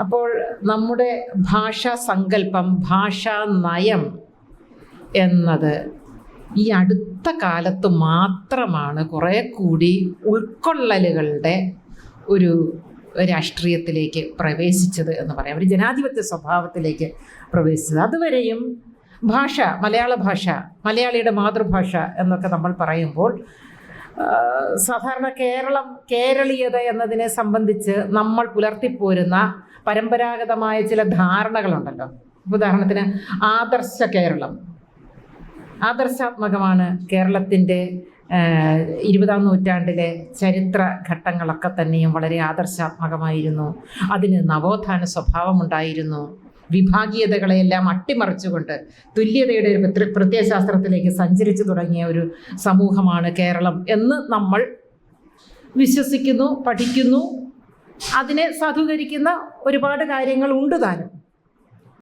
അപ്പോൾ നമ്മുടെ ഭാഷാ സങ്കല്പം ഭാഷാ നയം എന്നത് ഈ അടുത്ത കാലത്ത് മാത്രമാണ് കുറേ കൂടി ഉൾക്കൊള്ളലുകളുടെ ഒരു രാഷ്ട്രീയത്തിലേക്ക് പ്രവേശിച്ചത് എന്ന് പറയാം. ഒരു ജനാധിപത്യ സ്വഭാവത്തിലേക്ക് പ്രവേശിച്ചത്. അതുവരെയും ഭാഷ മലയാള ഭാഷ മലയാളിയുടെ മാതൃഭാഷ എന്നൊക്കെ നമ്മൾ പറയുമ്പോൾ സാധാരണ കേരളം കേരളീയത എന്നതിനെ സംബന്ധിച്ച് നമ്മൾ പുലർത്തിപ്പോരുന്ന പരമ്പരാഗതമായ ചില ധാരണകളുണ്ടല്ലോ. ഉദാഹരണത്തിന് ആദർശ കേരളം. ആദർശാത്മകമാണ് കേരളത്തിന്റെ ഇരുപതാം നൂറ്റാണ്ടിലെ ചരിത്ര ഘട്ടങ്ങളൊക്കെ തന്നെയും വളരെ ആദർശാത്മകമായിരുന്നു. അതിന് നവോത്ഥാന സ്വഭാവമുണ്ടായിരുന്നു. വിഭാഗീയതകളെയെല്ലാം അട്ടിമറിച്ചുകൊണ്ട് തുല്യതയുടെ ഒരു പ്രത്യ- പ്രത്യയശാസ്ത്രത്തിലേക്ക് സഞ്ചരിച്ചു തുടങ്ങിയ ഒരു സമൂഹമാണ് കേരളം എന്ന് നമ്മൾ വിശ്വസിക്കുന്നു പഠിക്കുന്നു. അതിനെ സാധൂകരിക്കുന്ന ഒരുപാട് കാര്യങ്ങൾ ഉണ്ട് താനും.